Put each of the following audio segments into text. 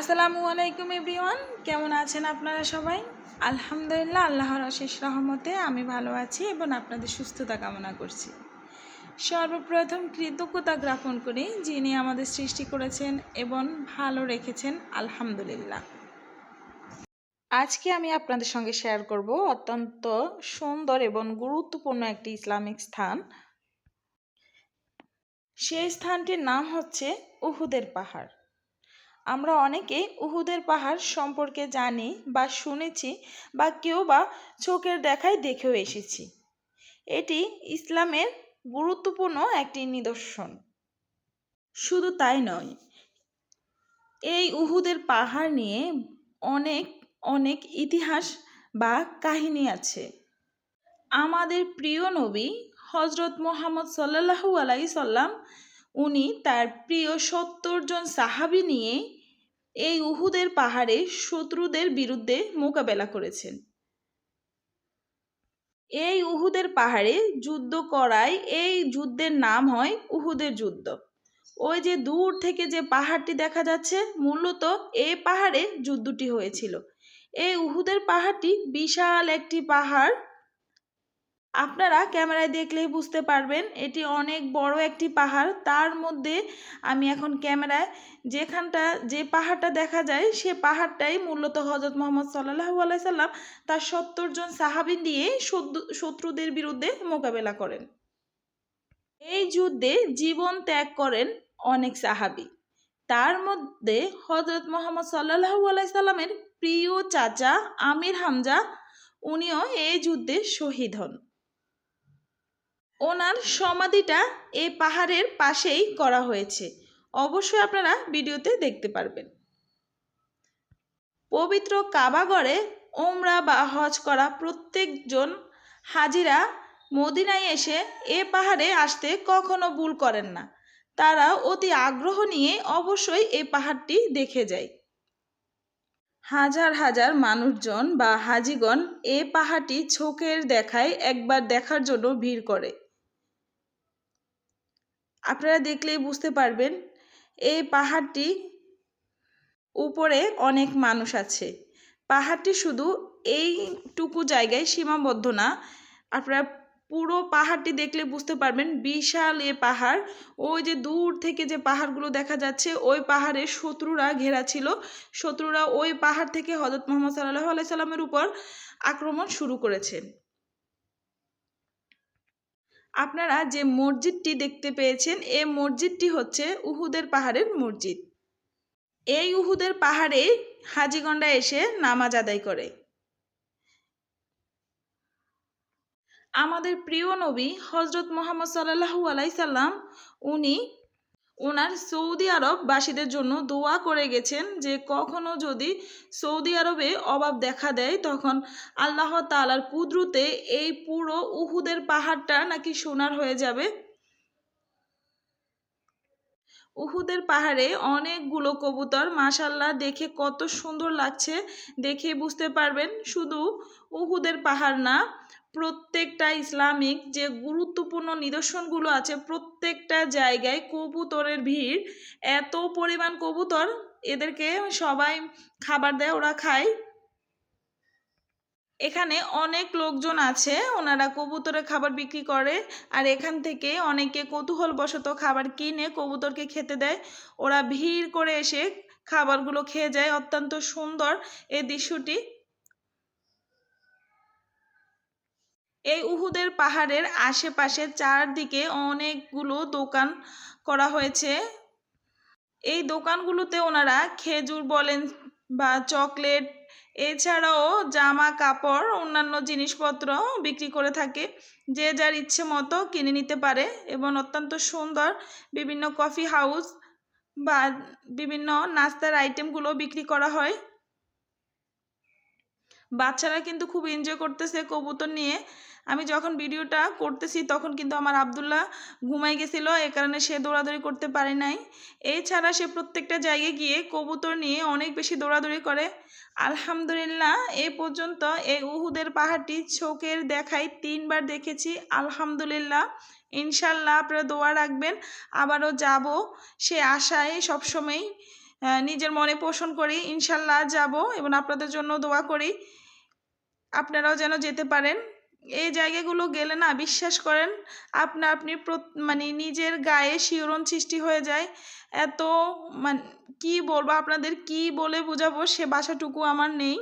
আসসালামু আলাইকুম এভরিওয়ান, কেমন আছেন আপনারা সবাই? আলহামদুলিল্লাহ, আল্লাহর অশেষ রহমতে আমি ভালো আছি এবং আপনাদের সুস্থতা কামনা করছি। সর্বপ্রথম কৃতজ্ঞতা জ্ঞাপন করি যিনি আমাদের সৃষ্টি করেছেন এবং ভালো রেখেছেন, আলহামদুলিল্লাহ। আজকে আমি আপনাদের সঙ্গে শেয়ার করব অত্যন্ত সুন্দর এবং গুরুত্বপূর্ণ একটি ইসলামিক স্থান। সেই স্থানটির নাম হচ্ছে উহুদের পাহাড়। আমরা অনেকেই উহুদের পাহাড় সম্পর্কে জানি বা শুনেছি বা কেউ বা চোখের দেখায় দেখেও এসেছি। এটি ইসলামের গুরুত্বপূর্ণ একটি নিদর্শন। শুধু তাই নয়, এই উহুদের পাহাড় নিয়ে অনেক অনেক ইতিহাস বা কাহিনী আছে। আমাদের প্রিয় নবী হজরত মোহাম্মদ সাল্লাহু আলাই সাল্লাম, উনি তার প্রিয় সত্তর জন সাহাবি নিয়ে এই উহুদের পাহাড়ে শত্রুদের বিরুদ্ধে মোকাবেলা করেছেন। এই উহুদের পাহাড়ে যুদ্ধ করায় এই যুদ্ধের নাম হয় উহুদের যুদ্ধ। ওই যে দূর থেকে যে পাহাড়টি দেখা যাচ্ছে, মূলত এই পাহাড়ে যুদ্ধটি হয়েছিল। এই উহুদের পাহাড়টি বিশাল একটি পাহাড় আপনারা ক্যামেরায় দেখলেই বুঝতে পারবেন, এটি অনেক বড় একটি পাহাড়। তার মধ্যে আমি এখন ক্যামেরায় যেখানটা, যে পাহাড়টা দেখা যায়, সে পাহাড়টাই মূলত হজরত মোহাম্মদ সাল্লাহু আলাইসাল্লাম তার সত্তর জন সাহাবিন দিয়ে শত্রুদের বিরুদ্ধে মোকাবেলা করেন। এই যুদ্ধে জীবন ত্যাগ করেন অনেক সাহাবি। তার মধ্যে হজরত মোহাম্মদ সাল্লাহু আলাইসাল্লামের প্রিয় চাচা আমির হামজা, উনিও এই যুদ্ধে শহীদ হন। ওনার সমাধিটা এই পাহাড়ের পাশেই করা হয়েছে। অবশ্যই আপনারা ভিডিওতে দেখতে পারবেন। পবিত্র কাবাগড়ে ওমরা বা হজ করা প্রত্যেকজন হাজিরা মদিনায় এসে এ পাহাড়ে আসতে কখনো ভুল করেন না। তারা অতি আগ্রহ নিয়ে অবশ্যই এ পাহাড়টি দেখে যায়। হাজার হাজার মানুষজন বা হাজিগণ এ পাহাড়টি চোখের দেখায় একবার দেখার জন্য ভিড় করে। আপনারা দেখলেই বুঝতে পারবেন, এই পাহাড়টি উপরে অনেক মানুষ আছে। পাহাড়টি শুধু এইটুকু জায়গায় সীমাবদ্ধ না, আপনারা পুরো পাহাড়টি দেখলে বুঝতে পারবেন, বিশাল এ পাহাড়। ওই যে দূর থেকে যে পাহাড়গুলো দেখা যাচ্ছে, ওই পাহাড়ে শত্রুরা ঘেরা ছিল। শত্রুরা ওই পাহাড় থেকে হজরত মোহাম্মদ সাল্লাহ আলাইসাল্লামের উপর আক্রমণ শুরু করেছেন আপনারা যে মসজিদটি দেখতে পেয়েছেন, এ মসজিদটি হচ্ছে উহুদের পাহাড়ের মসজিদ। এই উহুদের পাহাড়ে হাজিগন্ডা এসে নামাজ আদায় করে। আমাদের প্রিয় নবী হজরত মোহাম্মদ সাল্লাহু আলাইসাল্লাম উনি ওনার সৌদি আরব বাসীদের জন্য দোয়া করে গেছেন যে কখনো যদি সৌদি আরবে অভাব দেখা দেয়, তখন আল্লাহ তালার কুদরুতে এই পুরো উহুদের পাহাড়টা নাকি সোনার হয়ে যাবে। উহুদের পাহাড়ে অনেকগুলো কবুতর মাশাল্লাহ দেখে কত সুন্দর লাগছে, দেখে বুঝতে পারবেন। শুধু উহুদের পাহাড় না প্রত্যেকটা ইসলামিক যে গুরুত্বপূর্ণ নিদর্শনগুলো আছে প্রত্যেকটা জায়গায় কবুতরের ভিড়, এত পরিমাণ কবুতর এদেরকে সবাই খাবার দেয়, ওরা খায়। এখানে অনেক লোকজন আছে, ওনারা কবুতরের খাবার বিক্রি করে আর এখান থেকে অনেকে কৌতূহলবশত খাবার কিনে কবুতরকে খেতে দেয়। ওরা ভিড় করে এসে খাবারগুলো খেয়ে যায়, অত্যন্ত সুন্দর এই দৃশ্যটি। এই উহুদের পাহাড়ের আশেপাশে চারদিকে অনেকগুলো দোকান করা হয়েছে। এই দোকানগুলোতে ওনারা খেজুর বলেন বা চকলেট, এছাড়াও জামা কাপড় অন্যান্য জিনিসপত্র বিক্রি করে থাকে। যে যার ইচ্ছে মতো কিনে নিতে পারে এবং অত্যন্ত সুন্দর বিভিন্ন কফি হাউস বা বিভিন্ন নাস্তার আইটেমগুলো বিক্রি করা হয়। বাচ্চারা কিন্তু খুব এনজয় করতেছে কবুতর নিয়ে। আমি যখন ভিডিওটা করতেছি তখন কিন্তু আমার আবদুল্লাহ ঘুমাই গেছিল এ কারণে সে দৌড়াদৌড়ি করতে পারে নাই। এছাড়া সে প্রত্যেকটা জায়গায় গিয়ে কবুতর নিয়ে অনেক বেশি দৌড়াদৌড়ি করে। আলহামদুলিল্লাহ এ পর্যন্ত এই উহুদের পাহাড়টি চোখের দেখাই তিনবার দেখেছি। আলহামদুলিল্লাহ ইনশাল্লাহ আপনারা দোয়া রাখবেন। আবারও যাব সে আশায় সবসময় আহ, নিজের মনে পোষণ করি, ইনশাল্লাহ যাব এবং আপনাদের জন্য দোয়া করি। আপনারাও যেন যেতে পারেন। এই জায়গাগুলো গেলে না বিশ্বাস করেন, আপনা আপনি মানে নিজের গায়ে শিহরণ সৃষ্টি হয়ে যায়। এত মানে কি বলব, আপনাদের কি বলে বোঝাবো সে বাসাটুকু আমার নেই।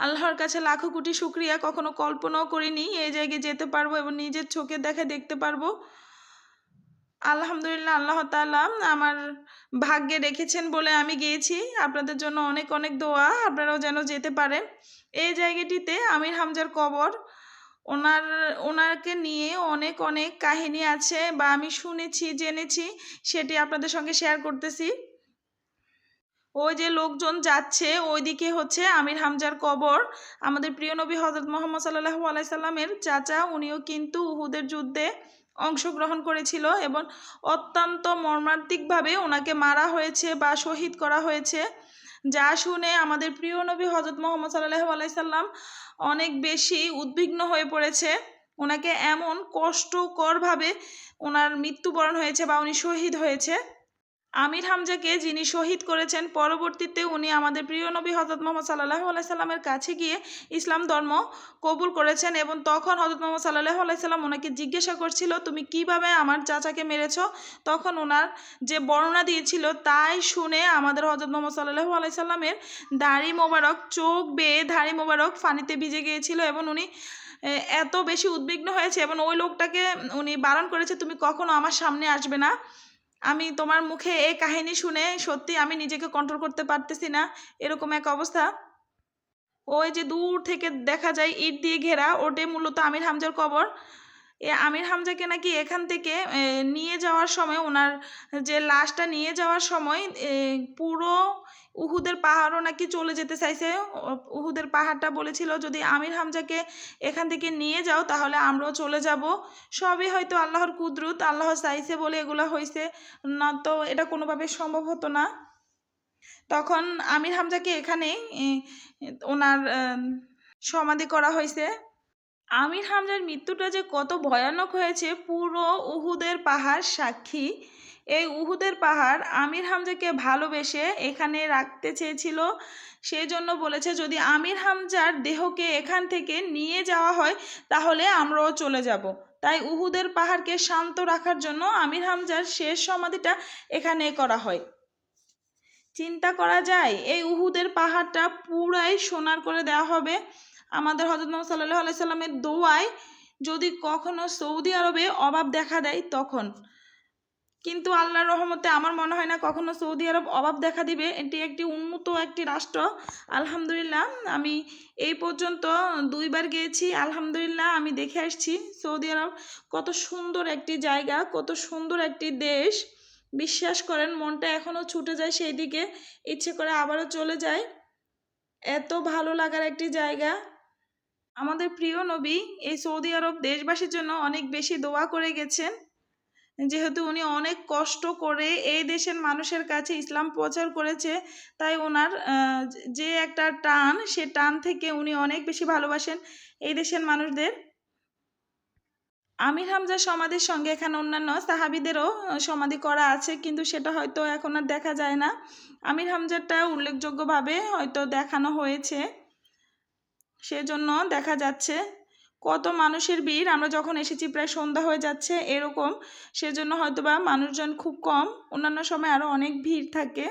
আল্লাহর কাছে লাখো কোটি শুক্রিয়া, কখনো কল্পনাও করিনি এই জায়গায় যেতে পারব এবং নিজের চোখে দেখে দেখতে পারব। আলহামদুলিল্লাহ, আল্লাহ তাআলা আমার ভাগ্যে রেখেছেন বলে আমি গিয়েছি। আপনাদের জন্য অনেক অনেক দোয়া, আপনারাও যেন যেতে পারেন। এই জায়গাটিতে আমির হামজার কবর, ওনার, ওনাকে নিয়ে অনেক অনেক কাহিনী আছে বা আমি শুনেছি, জেনেছি, সেটি আপনাদের সঙ্গে শেয়ার করতেছি। ওই যে লোকজন যাচ্ছে, ওইদিকে হচ্ছে আমির হামজার কবর। আমাদের প্রিয় নবী হজরত মোহাম্মদ সাল্লাহ আলাইসাল্লামের চাচা, উনিও কিন্তু উহুদের যুদ্ধে অংশগ্রহণ করেছিল এবং অত্যন্ত মর্মান্তিকভাবে ওনাকে মারা হয়েছে বা শহীদ করা হয়েছে। যা শুনে আমাদের প্রিয় নবী হজরত মোহাম্মদ সাল্লাহ আলাইসাল্লাম অনেক বেশি উদ্বিগ্ন হয়ে পড়েছে। ওনাকে এমন কষ্টকরভাবে ওনার মৃত্যুবরণ হয়েছে বা উনি শহীদ হয়েছে। আমির হামজাকে যিনি শহীদ করেছেন, পরবর্তীতে উনি আমাদের প্রিয় নবী হজরত মোহাম্মদ সাল্লাহ আলাইসাল্লামের কাছে গিয়ে ইসলাম ধর্ম কবুল করেছেন এবং তখন হজরত মোহাম্মদ সাল্লাহ আলাইসাল্লাম ওনাকে জিজ্ঞাসা করছিল, তুমি কীভাবে আমার চাচাকে মেরেছ? তখন ওনার যে বর্ণনা দিয়েছিল তাই শুনে আমাদের হজরত মোহাম্মদ সাল্লাহ আলাইসাল্লামের দাড়ি মোবারক, চোখ বেয়ে দাড়ি মোবারক ফানিতে ভিজে গিয়েছিল এবং উনি এত বেশি উদ্বিগ্ন হয়েছে এবং ওই লোকটাকে উনি বারণ করেছে, তুমি কখনো আমার সামনে আসবে না। আমি তোমার মুখে এই কাহিনী শুনে সত্যি আমি নিজেকে কন্ট্রোল করতে পারতেছি না, এরকম এক অবস্থা। ওই যে দূর থেকে দেখা যায় ইট দিয়ে ঘেরা, ওটাই মূলত আমির হামজার কবর। এ আমির হামজাকে নাকি এখান থেকে নিয়ে যাওয়ার সময়, ওনার যে লাশটা নিয়ে যাওয়ার সময় পুরো উহুদের পাহাড়ও নাকি চলে যেতে চাইছে। উহুদের পাহাড়টা বলেছিল, যদি আমির হামজাকে এখান থেকে নিয়ে যাও, তাহলে আমরাও চলে যাব। সবই হয়তো আল্লাহর কুদরত, আল্লাহ চাইছে বলে এগুলো হয়েছে না তো, এটা কোনোভাবে সম্ভব হতো না। তখন আমির হামজাকে এখানে ওনার সমাধি করা হয়েছে আমির হামজার মৃত্যুটা যে কত ভয়ানক হয়েছে, পুরো উহুদের পাহাড় সাক্ষী। এই উহুদের পাহাড় আমির হামজাকে ভালোবেসে এখানে রাখতে চেয়েছিল। সেই জন্য বলেছে, যদি আমির হামজার দেহকে এখান থেকে নিয়ে যাওয়া হয়, তাহলে আমরাও চলে যাব। তাই উহুদের পাহাড়কে শান্ত রাখার জন্য আমির হামজার শেষ সমাধিটা এখানে করা হয়। চিন্তা করা যায়, এই উহুদের পাহাড়টা পুরাই সোনার করে দেওয়া হবে। আমাদের হজরত মোহাম্মদ সাল্লাহ আলাইসাল্লামের দোয়ায় যদি কখনো সৌদি আরবে অভাব দেখা দেয়, তখন। কিন্তু আল্লাহর রহমতে আমার মনে হয় না কখনো সৌদি আরব অভাব দেখা দিবে। এটি একটি উন্নত একটি রাষ্ট্র। আলহামদুলিল্লাহ, আমি এই পর্যন্ত দুইবার গিয়েছি। আলহামদুলিল্লাহ, আমি দেখে আসছি সৌদি আরব। কত সুন্দর একটি জায়গা, কত সুন্দর একটি দেশ। বিশ্বাস করেন, মনটা এখনও ছুটে যায় সেই দিকে ইচ্ছে করে আবারও চলে যায় এত ভালো লাগার একটি জায়গা। আমাদের প্রিয় নবী এই সৌদি আরব দেশবাসীর জন্য অনেক বেশি দোয়া করে গেছেন। যেহেতু উনি অনেক কষ্ট করে এই দেশের মানুষের কাছে ইসলাম প্রচার করেছে, তাই ওনার যে একটা টান, সে টান থেকে উনি অনেক বেশি ভালোবাসেন এই দেশের মানুষদের। আমির হামজা সমাধির সঙ্গে এখানে অন্যান্য সাহাবিদেরও সমাধি করা আছে, কিন্তু সেটা হয়তো এখন আর দেখা যায় না। আমির হামজারটা উল্লেখযোগ্যভাবে হয়তো দেখানো হয়েছে, সেজন্য দেখা যাচ্ছে। কত মানুষের ভিড়, আমরা যখন এসেছি প্রায় সন্ধ্যা হয়ে যাচ্ছে এরকম, সেজন্য হয়তোবা মানুষজন খুব কম, অন্যান্য সময় আরও অনেক ভিড় থাকে।